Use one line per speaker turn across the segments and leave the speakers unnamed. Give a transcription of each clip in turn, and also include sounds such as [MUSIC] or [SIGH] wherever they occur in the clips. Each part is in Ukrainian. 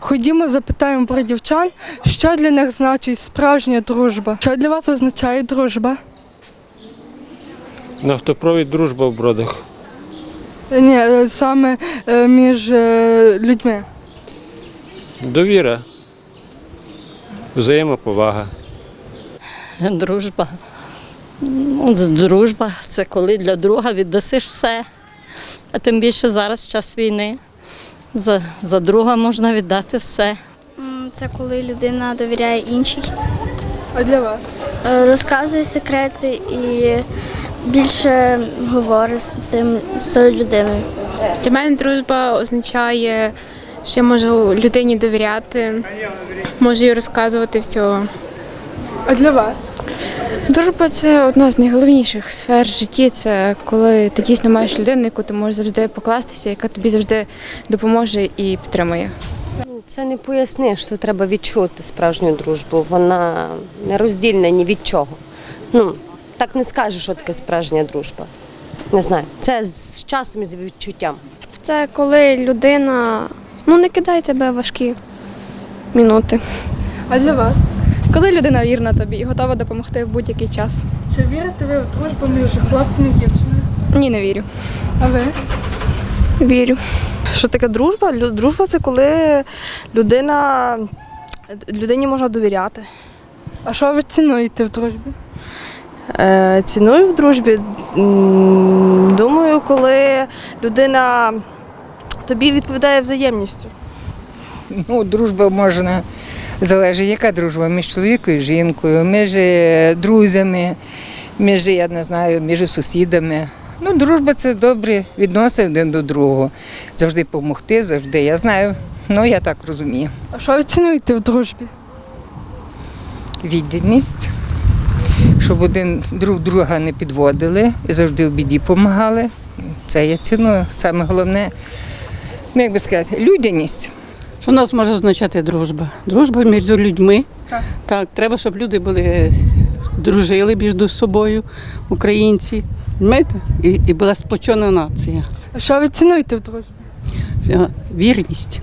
Ходімо, запитаємо про дівчан, що для них значить справжня дружба. Що для вас означає дружба?
Нафтопровід дружба в бродах.
Е, Ні, е, саме е, між людьми.
Довіра. Взаємоповага.
Дружба. Ну, дружба це коли для друга віддасиш все. А тим більше зараз час війни. За, за друга можна віддати все.
Це коли людина довіряє іншій,
А для вас?
Е, розказує секрети і більше говорить з цим з тою людиною.
Для мене дружба означає, що я можу людині довіряти, можу їй розказувати все.
А для вас?
Дружба це одна з найголовніших сфер в житті. Це коли ти дійсно маєш людину, яку ти можеш завжди покластися, яка тобі завжди допоможе і підтримує.
Це не поясниш, що треба відчути справжню дружбу. Вона не роздільна ні від чого. Ну, так не скажеш, що таке справжня дружба. Не знаю. Це з часом і з відчуттям.
Це коли людина ну, не кидає тебе важкі минути.
А для вас?
Коли людина вірна тобі і готова допомогти в будь-який час.
Чи вірите ви в дружбу між хлопцем і дівчиною?
Ні, не вірю.
А ви?
Вірю.
Що таке дружба? Дружба це коли людина людині можна довіряти.
А що ви цінуєте в дружбі?
Е, ціную в дружбі. Думаю, коли людина тобі відповідає взаємністю.
Ну, дружба можна залежить, яка дружба між чоловіком і жінкою, між е, друзями, між, я не знаю, між сусідами. Ну, дружба це добрі відносини один до другого. Завжди допомогти, завжди. Я знаю, ну я так розумію.
А що ви цінуєте в дружбі?
Відданість, щоб один друг друга не підводили і завжди в біді допомагали. Це я ціную. Саме головне, ну, як би сказати, людяність.
Що нас може означати дружба? Дружба між людьми.
Так.
треба, щоб люди були дружили між собою, українці. Розумієте? І, і була сплочена нація.
А що ви цінуєте в дружбі?
Е, Вірність.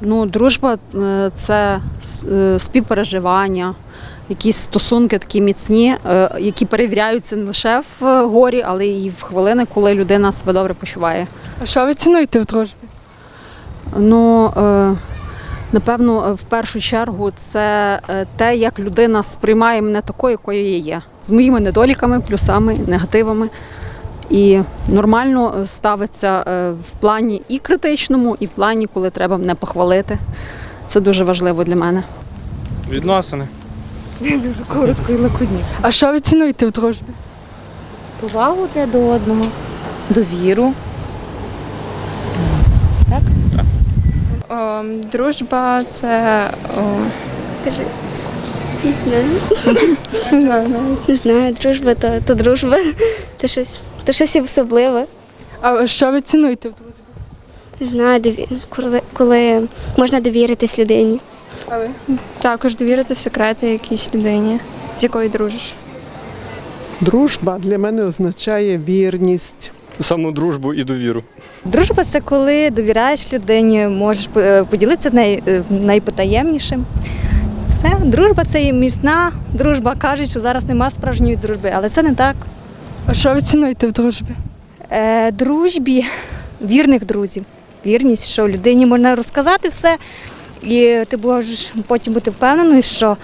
Ну, дружба е, це е, співпереживання, якісь стосунки такі міцні, е, які перевіряються не лише в е, горі, але й в хвилини, коли людина себе добре почуває.
А що ви цінуєте в дружбі?
Ну, е, напевно, е, в першу чергу це е, те, як людина сприймає мене такою, якою я є, з моїми недоліками, плюсами, негативами. І нормально ставиться в плані і критичному, і в плані, коли треба мене похвалити. Це дуже важливо для мене.
Відносини.
Дуже Коротко і лаконічно.
А що ви цінуєте в дружбі?
Повагу для до одного.
Довіру.
Дружба це [LAUGHS]
Не знаю, навіть. Не знаю, дружба то, то дружба, то щось, то щось особливе.
А що ви цінуєте в дружбі?
Не знаю, дові... коли, коли можна довіритись людині.
А ви?
також довірити секрети якійсь людині, з якою дружиш.
Дружба для мене означає вірність.
Саму дружбу і довіру.
Дружба це коли довіряєш людині, можеш е, поділитися з нею е, найпотаємнішим. Все, дружба це і міцна дружба. Кажуть, що зараз нема справжньої дружби, але це не так.
А що ви цінуєте в дружбі?
Е, дружбі вірних друзів. Вірність, що людині можна розказати все, і ти можеш потім бути впевненою, що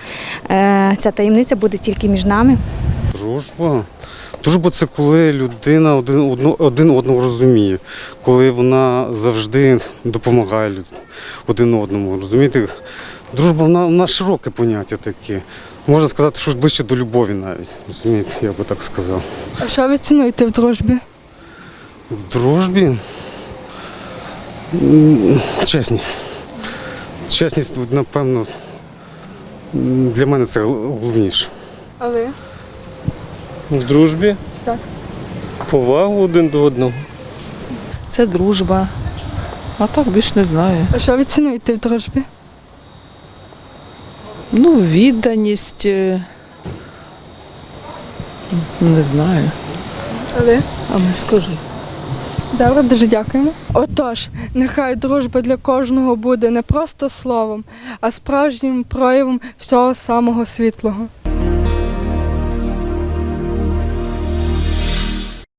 е, ця таємниця буде тільки між нами.
Дружба. Дружба це коли людина один, одно- один одного розуміє, коли вона завжди допомагає один одному. Розумієте? Дружба вона, вона широке поняття таке. Можна сказати, що ближче до любові навіть. Розумієте, я би так сказав.
А що ви цінуєте в дружбі?
В дружбі чесність. Чесність, напевно, для мене це головніше.
А ви?
В дружбі.
Так.
Повагу один до одного.
Це дружба. А так більш не знаю.
А що ви цінуєте в дружбі?
Ну, відданість. е, Не знаю.
А ви?
А ну скажи.
Добре, дуже дякуємо. Отож, нехай дружба для кожного буде не просто словом, а справжнім проявом всього самого світлого.